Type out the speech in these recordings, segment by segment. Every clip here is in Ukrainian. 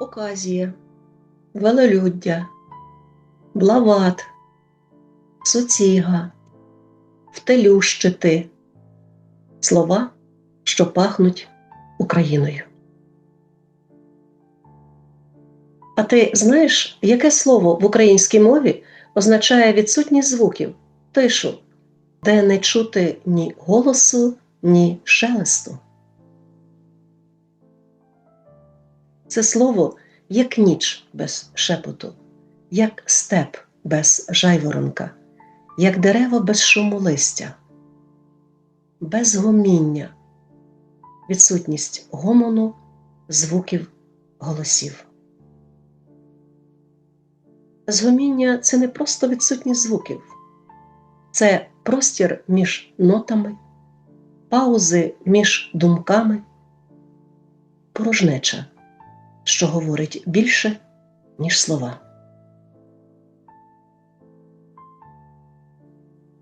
оказія, велолюддя, блават, суціга, втелющити слова, що пахнуть Україною. А ти знаєш, яке слово в українській мові означає відсутність звуків, тишу, де не чути ні голосу, ні шелесту? Це слово як ніч без шепоту, як степ без жайворонка, як дерево без шуму листя, без гоміння, відсутність гомону, звуків, голосів. Згоміння це не просто відсутність звуків, це простір між нотами, паузи між думками, порожнеча, що говорить більше, ніж слова.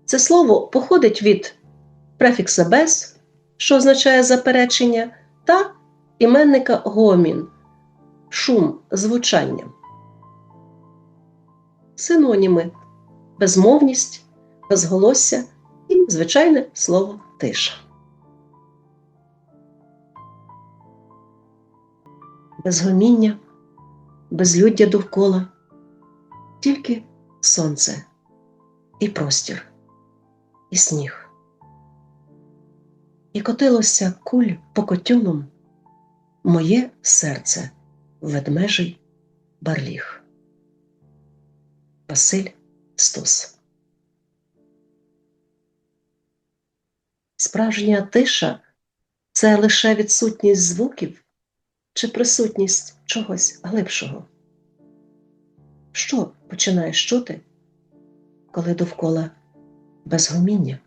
Це слово походить від префікса без, що означає заперечення, та іменника гомін, шум, звучання. Синоніми безмовність, безголосся і звичайне слово тиша. Безгоміння, безлюддя довкола, тільки сонце і простір, і сніг. І котилося куль по котюлом моє серце ведмежий барліг. Василь Стус. Справжня тиша це лише відсутність звуків чи присутність чогось глибшого. Що починаєш чути, коли довкола безгоміння?